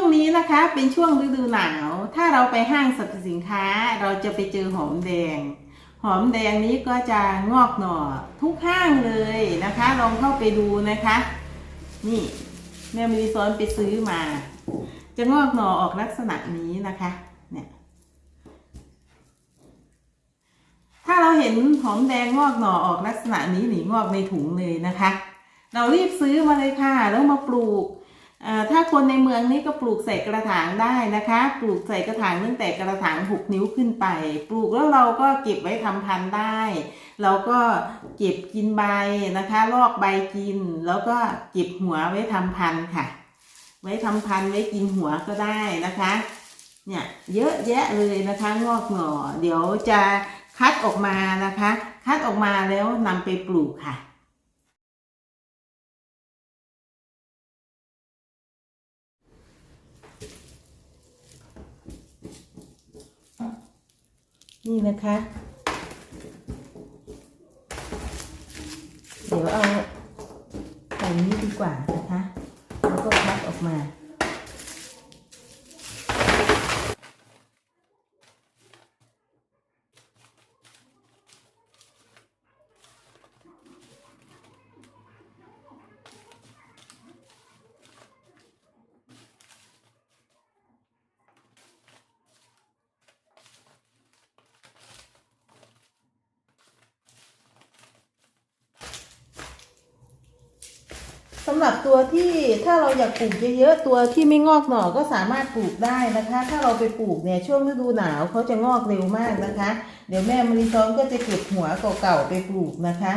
วงนี้นะคะเป็นช่วงฤดูหนาว ถ้าเราไปห้างสรรพสินค้าเราจะไปเจอหอมแดง หอมแดงนี้ก็จะงอกหน่อทุกห้างเลยนะคะ ลองเข้าไปดูนะคะ นี่แม่มรีซอนไปซื้อมา จะงอกหน่อออกลักษณะนี้นะคะเนี่ยถ้าเราเห็นหอมแดงงอกหน่อออกลักษณะนี้หนีงอกในถุงเลยนะคะ เรารีบซื้อมาเลยค่ะแล้วมาปลูก ถ้าคนในเมืองนี่ก็ปลูกใส่กระถางได้นะคะ ปลูกใส่กระถางตั้งแต่กระถางหกนิ้วขึ้นไป ปลูกแล้วเราก็เก็บไว้ทำพันธุ์ได้ เราก็เก็บกินใบนะคะลอกใบกิน แล้วก็เก็บหัวไว้ทำพันธุ์ค่ะ ไว้ทำพันธุ์ไว้กินหัวก็ได้นะคะ เนี่ยเยอะแยะเลยนะคะงอกหน่อเดี๋ยวจะคัดออกมานะคะ คัดออกมาแล้วนำไปปลูกค่ะ นี่นะคะ เดี๋ยวเอาแบบนี้ดีกว่านะคะ แล้วก็พับออกมา สำหรับตัวที่ถ้าเราอยากปลูกเยอะๆตัวที่ไม่งอกหน่อก็สามารถปลูกได้นะคะ ถ้าเราไปปลูกเนี่ยช่วงฤดูหนาวเขาจะงอกเร็วมากนะคะ เดี๋ยวแม่มริซอนก็จะเก็บหัวเก่าๆไปปลูกนะคะ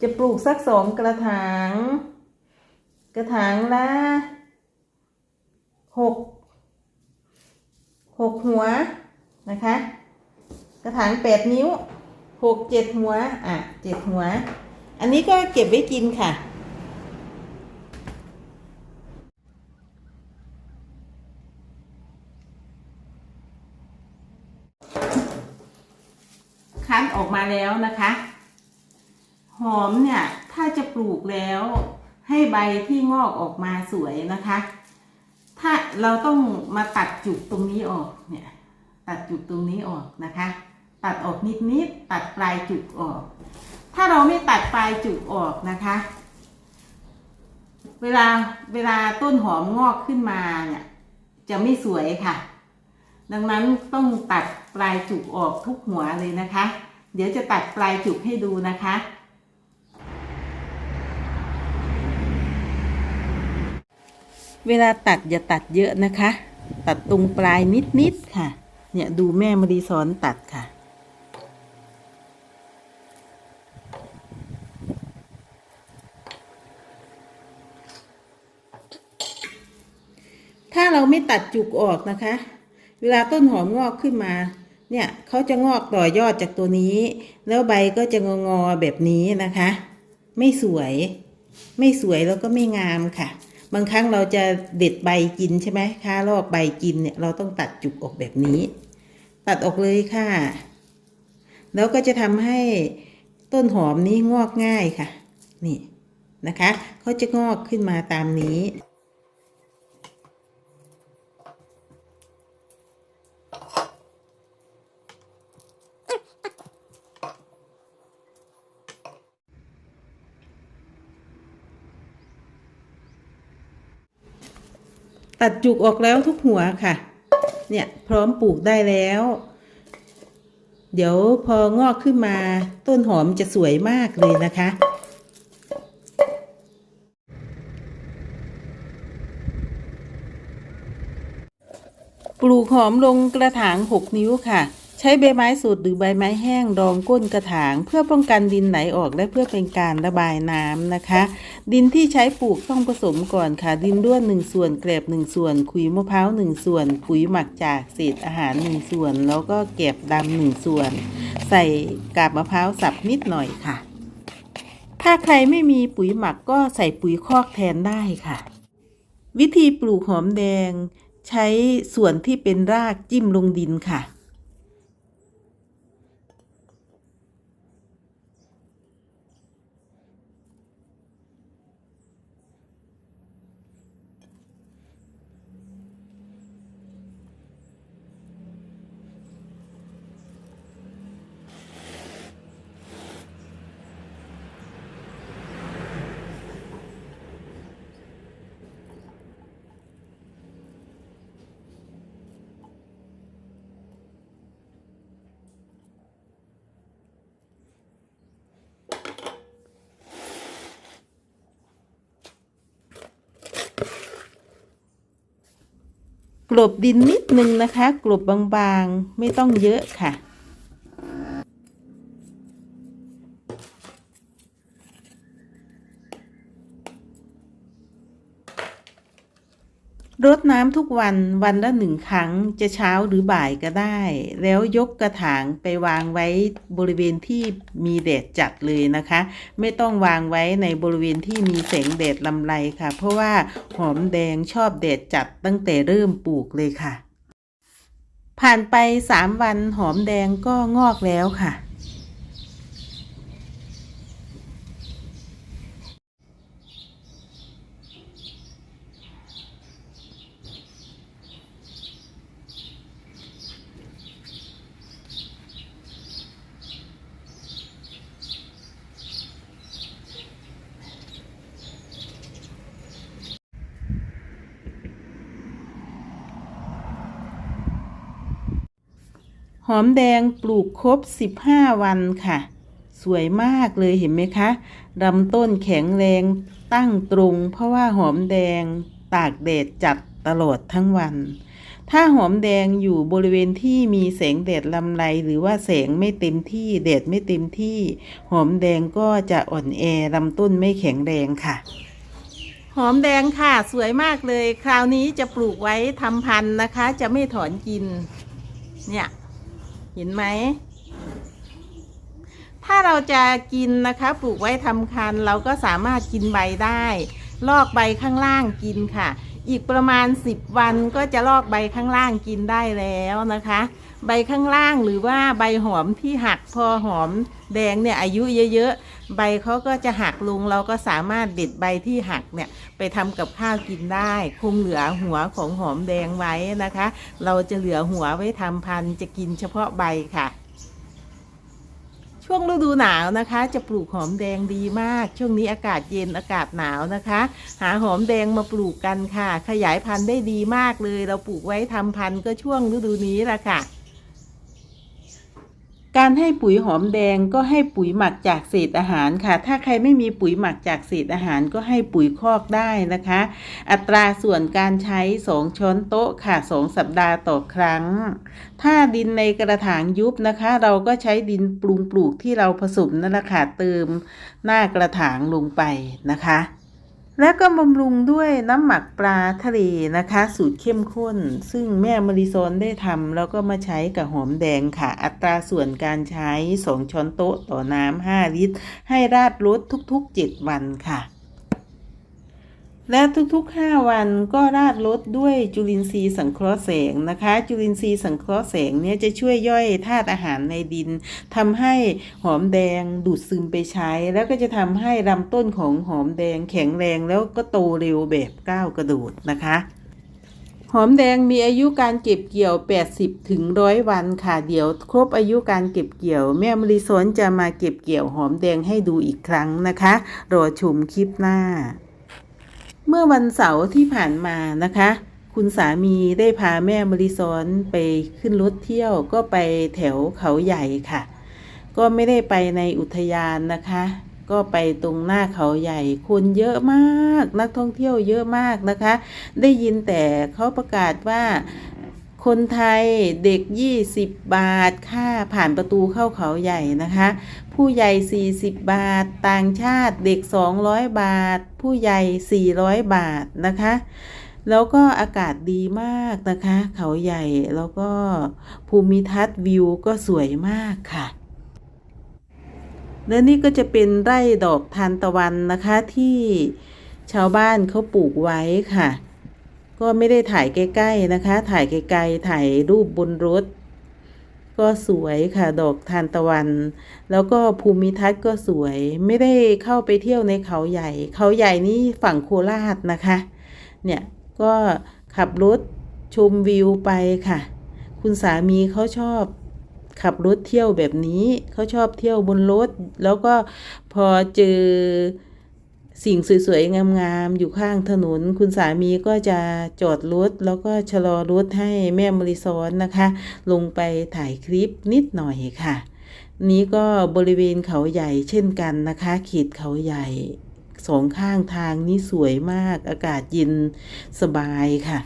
จะปลูกสักสองกระถาง กระถางละหกหกหัวนะคะ กระถางแปดนิ้ว หกเจ็ดหัว อะเจ็ดหัว อันนี้ก็เก็บไว้กินค่ะ คั้นออกมาแล้วนะคะ หอมเนี่ย ถ้าจะปลูกแล้วให้ใบที่งอกออกมาสวยนะคะ ถ้าเราต้องมาตัดจุกตรงนี้ออกเนี่ย ตัดจุกตรงนี้ออกนะคะ ตัดออกนิดๆตัดปลายจุกออก ถ้าเราไม่ตัดปลายจุกออกนะคะ เวลาเวลาต้นหอมงอกขึ้นมาเนี่ยจะไม่สวยค่ะ ดังนั้นต้องตัดปลายจุกออกทุกหัวเลยนะคะ เดี๋ยวจะตัดปลายจุกให้ดูนะคะเวลาตัดอย่าตัดเยอะนะคะ ตัดตรงปลายนิดๆค่ะ เนี่ยดูแม่มารีสอนตัดค่ะ ถ้าเราไม่ตัดจุกออกนะคะ เวลาต้นหอมงอกขึ้นมา เนี่ยเขาจะงอกต่อยอดจากตัวนี้ แล้วใบก็จะงองอๆแบบนี้นะคะ ไม่สวย ไม่สวยแล้วก็ไม่งามค่ะ บางครั้งเราจะเด็ดใบกินใช่ไหมคะลอกใบกินเนี่ยเราต้องตัดจุกออกแบบนี้ ตัดออกเลยค่ะ แล้วก็จะทำให้ต้นหอมนี้งอกง่ายค่ะ นี่นะคะเขาจะงอกขึ้นมาตามนี้ ตัดจุกออกแล้วทุกหัวค่ะ เนี่ยพร้อมปลูกได้แล้ว เดี๋ยวพองอกขึ้นมาต้นหอมจะสวยมากเลยนะคะปลูกหอมลงกระถาง 6 นิ้วค่ะ ใช้ใบไม้สดหรือใบไม้แห้งรองก้นกระถาง เพื่อป้องกันดินไหลออกและเพื่อเป็นการระบายน้ำนะคะ ดินที่ใช้ปลูกต้องผสมก่อนค่ะ ดินร่วน1ส่วนแกลบ1ส่วนขุยมะพร้าว1ส่วนปุ๋ยหมักจากเศษอาหาร1ส่วน แล้วก็แกบดำ1ส่วน ใส่กาบมะพร้าวสับนิดหน่อยค่ะ ถ้าใครไม่มีปุ๋ยหมักก็ใส่ปุ๋ยคอกแทนได้ค่ะ วิธีปลูกหอมแดง ใช้ส่วนที่เป็นรากจิ้มลงดินค่ะ กลบดินนิดนึงนะคะ กลบบางๆ ไม่ต้องเยอะค่ะ รดน้ำทุกวันวันละหนึ่งครั้งจะเช้าหรือบ่ายก็ได้ แล้วยกกระถางไปวางไว้บริเวณที่มีแดดจัดเลยนะคะ ไม่ต้องวางไว้ในบริเวณที่มีแสงแดดลำไรค่ะ เพราะว่าหอมแดงชอบแดดจัดตั้งแต่เริ่มปลูกเลยค่ะ ผ่านไปสามวันหอมแดงก็งอกแล้วค่ะ หอมแดงปลูกครบ 15 วันค่ะ สวยมากเลยเห็นไหมคะลำต้นแข็งแรงตั้งตรง เพราะว่าหอมแดงตากแดดจัดตลอดทั้งวัน ถ้าหอมแดงอยู่บริเวณที่มีแสงแดดลำไรหรือว่าแสงไม่เต็มที่แดดไม่เต็มที่ หอมแดงก็จะอ่อนแอลำต้นไม่แข็งแรงค่ะหอมแดงค่ะสวยมากเลย คราวนี้จะปลูกไว้ทำพันธุ์นะคะ จะไม่ถอนกิน เนี่ย เห็นไหม ถ้าเราจะกินนะคะปลูกไว้ทำคันเราก็สามารถกินใบได้ ลอกใบข้างล่างกินค่ะ อีกประมาณ 10 วันก็จะลอกใบข้างล่างกินได้แล้วนะคะ ใบข้างล่างหรือว่าใบหอมที่หักพอหอมแดงเนี่ยอายุเยอะๆ ใบเขาก็จะหักลงเราก็สามารถเด็ดใบที่หักเนี่ยไปทำกับข้าวกินได้คงเหลือหัวของหอมแดงไว้นะคะ เราจะเหลือหัวไว้ทำพันจะกินเฉพาะใบค่ะ ช่วงฤดูหนาวนะคะ จะปลูกหอมแดงดีมาก ช่วงนี้อากาศเย็นอากาศหนาวนะคะ หาหอมแดงมาปลูกกันค่ะ ขยายพันธุ์ได้ดีมากเลย เราปลูกไว้ทำพันธุ์ก็ช่วงฤดูนี้ละค่ะ การให้ปุ๋ยหอมแดงก็ให้ปุ๋ยหมักจากเศษอาหารค่ะ ถ้าใครไม่มีปุ๋ยหมักจากเศษอาหารก็ให้ปุ๋ยคอกได้นะคะ อัตราส่วนการใช้ 2 ช้อนโต๊ะค่ะ 2 สัปดาห์ต่อครั้ง ถ้าดินในกระถางยุบนะคะ เราก็ใช้ดินปรุงปลูกที่เราผสมนั่นแหละค่ะเติมหน้ากระถางลงไปนะคะ แล้วก็บำรุงด้วยน้ำหมักปลาทะเลนะคะ สูตรเข้มข้น ซึ่งแม่มาริซอนได้ทำแล้วก็มาใช้กับหอมแดงค่ะ อัตราส่วนการใช้ 2 ช้อนโต๊ะต่อน้ำ 5 ลิตร ให้ราดรดทุกๆ 7 วันค่ะ และทุกๆ 5 วันก็ราดรดด้วยจุลินทรีย์สังเคราะห์แสงนะคะ จุลินทรีย์สังเคราะห์แสงเนี่ยจะช่วยย่อยธาตุอาหารในดินทำให้หอมแดงดูดซึมไปใช้ แล้วก็จะทำให้ลำต้นของหอมแดงแข็งแรงแล้วก็โตเร็วแบบก้าวกระโดดนะคะหอมแดงมีอายุการเก็บเกี่ยว 80 ถึงร้อยวันค่ะ เดี๋ยวครบอายุการเก็บเกี่ยว แม่มริสนจะมาเก็บเกี่ยวหอมแดงให้ดูอีกครั้งนะคะ รอชมคลิปหน้า เมื่อวันเสาร์ที่ผ่านมานะคะ คุณสามีได้พาแม่มริซอนไปขึ้นรถเที่ยวก็ไปแถวเขาใหญ่ค่ะ ก็ไม่ได้ไปในอุทยานนะคะ ก็ไปตรงหน้าเขาใหญ่ คนเยอะมากนักท่องเที่ยวเยอะมากนะคะ ได้ยินแต่เขาประกาศว่าคนไทยเด็ก 20 บาทค่าผ่านประตูเข้าเขาใหญ่นะคะ ผู้ใหญ่ 40 บาท ต่างชาติเด็ก 200 บาท ผู้ใหญ่ 400 บาทนะคะ แล้วก็อากาศดีมากนะคะ เขาใหญ่แล้วก็ภูมิทัศน์วิวก็สวยมากค่ะ และนี่ก็จะเป็นไร่ดอกทานตะวันนะคะที่ชาวบ้านเขาปลูกไว้ค่ะ ก็ไม่ได้ถ่ายใกล้ๆนะคะ ถ่ายไกลๆถ่ายรูปบนรถ ก็สวยค่ะดอกทานตะวัน แล้วก็ภูมิทัศน์ก็สวย ไม่ได้เข้าไปเที่ยวในเขาใหญ่ เขาใหญ่นี่ฝั่งโคราชนะคะ เนี่ยก็ขับรถชมวิวไปค่ะ คุณสามีเขาชอบขับรถเที่ยวแบบนี้เขาชอบเที่ยวบนรถ แล้วก็พอเจอ สิ่งสวยๆ งามๆ อยู่ข้างถนน คุณสามีก็จะจอดรถแล้วก็ชะลอรถให้แม่มริซอนนะคะ ลงไปถ่ายคลิปนิดหน่อยค่ะ นี้ก็บริเวณเขาใหญ่เช่นกันนะคะเขตเขาใหญ่สองข้างทางนี่สวยมากอากาศเย็นสบายค่ะ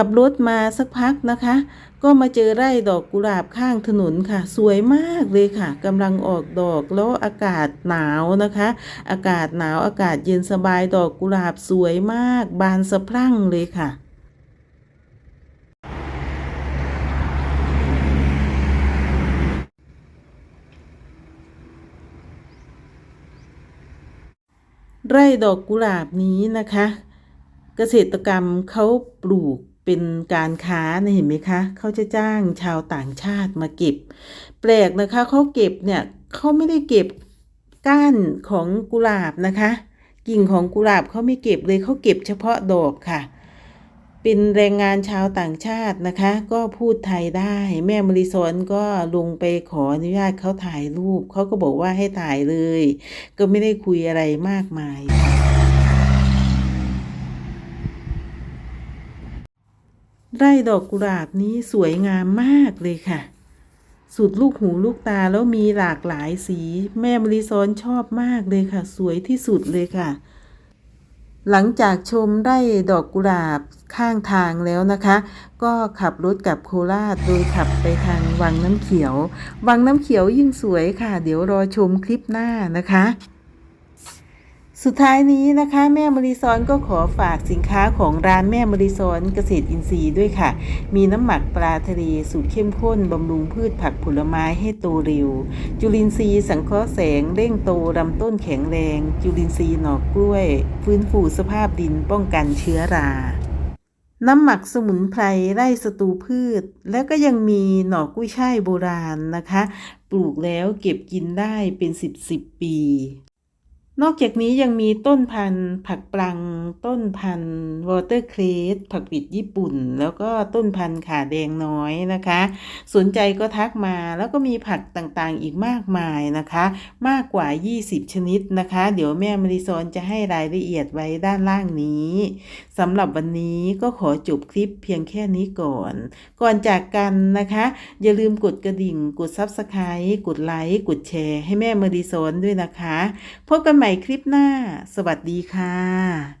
ขับรถมาสักพักนะคะ ก็มาเจอไร่ดอกกุหลาบข้างถนนค่ะ สวยมากเลยค่ะกำลังออกดอกแล้วอากาศหนาวนะคะ อากาศหนาวอากาศเย็นสบายดอกกุหลาบสวยมาก บานสะพรั่งเลยค่ะไร่ดอกกุหลาบนี้นะคะ เกษตรกรรมเขาปลูก เป็นการค้านะเห็นไหมคะเขาจะจ้างชาวต่างชาติมาเก็บ แปลกนะคะเขาเก็บเนี่ยเขาไม่ได้เก็บก้านของกุหลาบนะคะ กิ่งของกุหลาบเขาไม่เก็บเลยเขาเก็บเฉพาะดอกค่ะ เป็นแรงงานชาวต่างชาตินะคะ ก็พูดไทยได้แม่มริซอนก็ลงไปขออนุญาตเขาถ่ายรูปเขาก็บอกว่าให้ถ่ายเลย ก็ไม่ได้คุยอะไรมากมาย ไร่ดอกกุหลาบนี้สวยงามมากเลยค่ะ สุดลูกหูลูกตาแล้วมีหลากหลายสี แม่มริซอนชอบมากเลยค่ะ สวยที่สุดเลยค่ะ หลังจากชมไร่ดอกกุหลาบข้างทางแล้วนะคะ ก็ขับรถกลับโคราชโดยขับไปทางวังน้ำเขียว วังน้ำเขียวยิ่งสวยค่ะ เดี๋ยวรอชมคลิปหน้านะคะ สุดท้ายนี้นะคะแม่มริซอนก็ขอฝากสินค้าของร้านแม่มริซอนเกษตรอินทรีย์ด้วยค่ะ มีน้ำหมักปลาทะเลสูตรเข้มข้นบำรุงพืชผักผลไม้ให้โตเร็ว จุลินทรีย์สังเคราะห์แสงเร่งโตลำต้นแข็งแรง จุลินทรีย์หนอกกล้วย ฟื้นฟูสภาพดินป้องกันเชื้อราน้ำหมักสมุนไพรไร่ศัตรูพืช แล้วก็ยังมีหน่อกุ้ยช่ายโบราณนะคะ ปลูกแล้วเก็บกินได้เป็นสิบสิบปี นอกจากนี้ยังมีต้นพันธุ์ผักปลัง ต้นพันธุ์วอเตอร์เครสผักหวิดญี่ปุ่น แล้วก็ต้นพันธุ์ขาแดงน้อยนะคะ สนใจก็ทักมาแล้วก็มีผักต่างๆอีกมากมายนะคะ มากกว่า 20 ชนิดนะคะ เดี๋ยวแม่มริซอนจะให้รายละเอียดไว้ด้านล่างนี้สำหรับวันนี้ก็ขอจบคลิปเพียงแค่นี้ก่อน ก่อนจากกันนะคะ อย่าลืมกดกระดิ่ง กด Subscribe กดไลค์กดแชร์ให้แม่มริซอนด้วยนะคะพบกันใหม่ใหม่คลิปหน้า สวัสดีค่ะ